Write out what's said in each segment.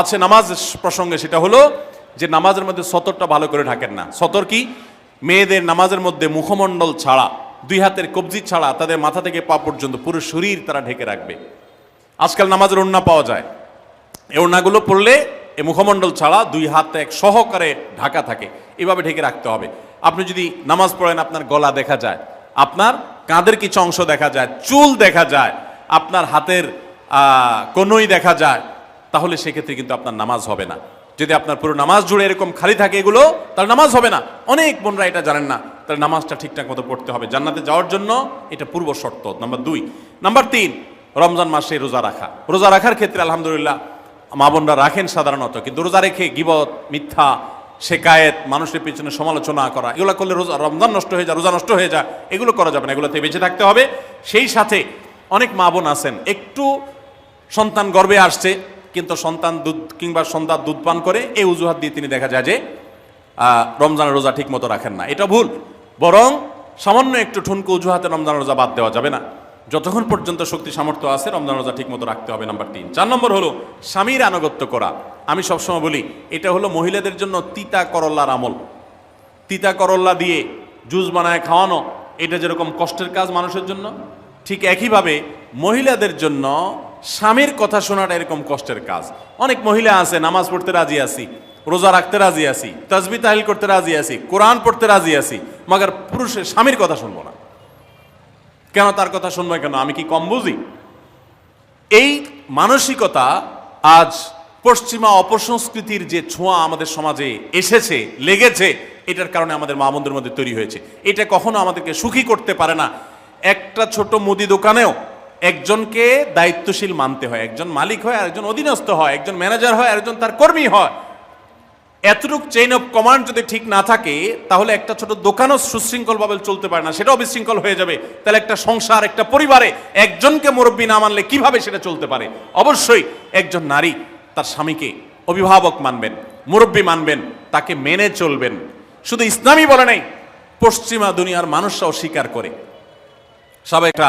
আছে নামাজ প্রসঙ্গে, সেটা হলো যে নামাজের মধ্যে সতরটা ভালো করে ঢাকেন না। সতর কি? মেয়েদের নামাজের মধ্যে মুখমণ্ডল ছাড়া, দুই হাতের কবজি ছাড়া, তাদের মাথা থেকে পা পর্যন্ত পুরো শরীর তারা ঢেকে রাখবে। আজকাল নামাজের ওড়না পাওয়া যায়। এই ওড়নাগুলো পড়লে এই মুখমণ্ডল ছাড়া দুই হাত এক সহকারে ঢাকা থাকে। এভাবে ঢেকে রাখতে হবে। আপনি যদি নামাজ পড়েন, আপনার গলা দেখা যায়, আপনার কাঁধের কিছু অংশ দেখা যায়, চুল দেখা যায়, আপনার হাতের কনুই দেখা যায় তাহলে সেক্ষেত্রে কিন্তু আপনার নামাজ হবে না। যদি আপনার পুরো নামাজ জুড়ে এরকম খালি থাকে এগুলো, তাহলে নামাজ হবে না। অনেক বোনরা এটা জানেন না, তাহলে নামাজটা ঠিকঠাক মতো পড়তে হবে। জান্নাতে যাওয়ার জন্য এটা পূর্ব শর্ত। নাম্বার দুই। নাম্বার তিন, রমজান মাসে রোজা রাখা। রোজা রাখার ক্ষেত্রে আলহামদুলিল্লাহ মা বোনরা রাখেন সাধারণত, কিন্তু রোজা রেখে গিবত, মিথ্যা, শেকায়েত, মানুষের পিছনে সমালোচনা করা, এগুলো করলে রোজা, রমজান নষ্ট হয়ে যায়, রোজা নষ্ট হয়ে যায়, এগুলো করা যাবে না, এগুলোতে বেঁচে থাকতে হবে। সেই সাথে অনেক মা বোন আছেন, একটু সন্তান গর্বে আসছে কিন্তু সন্তান দুধ কিংবা সন্তান দুধ পান করে এই অজুহাত দিয়ে তিনি দেখা যায় যে রমজানের রোজা ঠিক মতো রাখেন না। এটা ভুল। বরং সামান্য একটু ঠুনকো অজুহাতে রমজান রোজা বাদ দেওয়া যাবে না। যতক্ষণ পর্যন্ত শক্তি সামর্থ্য আছে রমজান রোজা ঠিক মতো রাখতে হবে নাম্বার তিন। চার নম্বর হলো স্বামীর আনুগত্য করা। আমি সবসময় বলি, এটা হলো মহিলাদের জন্য তিতা করল্লার আমল। তিতা করল্লা দিয়ে জুস বানায় খাওয়ানো, এটা যেরকম কষ্টের কাজ মানুষের জন্য, ঠিক একইভাবে মহিলাদের জন্য স্বামীর কথা শোনাটা এরকম কষ্টের কাজ। অনেক মহিলা আছে, নামাজ পড়তে রাজি আছি, রোজা রাখতে রাজি আছি, তাজবি তাহিল করতে রাজি আছি, কোরআন পড়তে রাজি আছি, মাগার পুরুষের স্বামীর কথা শুনব না। কেন তার কথা শুনব কেন? আমি কি কম বুঝি? এই মানসিকতা আজ পশ্চিমা অপসংস্কৃতির যে ছোঁয়া আমাদের সমাজে এসেছে, লেগেছে, এটার কারণে আমাদের মা মধ্যে তৈরি হয়েছে। এটা কখনো আমাদেরকে সুখী করতে পারে না। একটা ছোট মুদি দোকানেও একজনকে দায়িত্বশীল মানতে হয়, একজন মালিক হয় আর একজন অধীনস্থ হয়, একজন ম্যানেজার হয় আর একজন তার কর্মী হয়। এতটুক চেইন অফ কমান্ড যদি ঠিক না থাকে, তাহলে একটা ছোট দোকানও সুশৃঙ্খলভাবে চলতে পারে না, সেটাও বিশৃঙ্খল হয়ে যাবে। তাহলে একটা সংসার, একটা পরিবারে একজনকে মুরব্বী না মানলে কীভাবে সেটা চলতে পারে? অবশ্যই একজন নারী তার স্বামীকে অভিভাবক মানবেন, মুরব্বী মানবেন, তাকে মেনে চলবেন। শুধু ইসলামই বলে নেই, পশ্চিমা দুনিয়ার মানুষরাও স্বীকার করে। সব একটা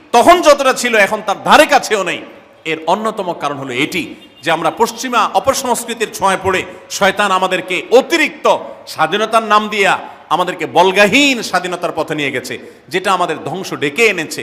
তখন যতটা ছিল, এখন তার ধারে কাছেও নেই। এর অন্যতম কারণ হলো এটি, যে আমরা পশ্চিমা অপসংস্কৃতির ছোঁয়ায় পড়ে শয়তান আমাদেরকে অতিরিক্ত স্বাধীনতার নাম দিয়া আমাদেরকে বলগাহীন স্বাধীনতার পথে নিয়ে গেছে, যেটা আমাদের ধ্বংস ডেকে এনেছে।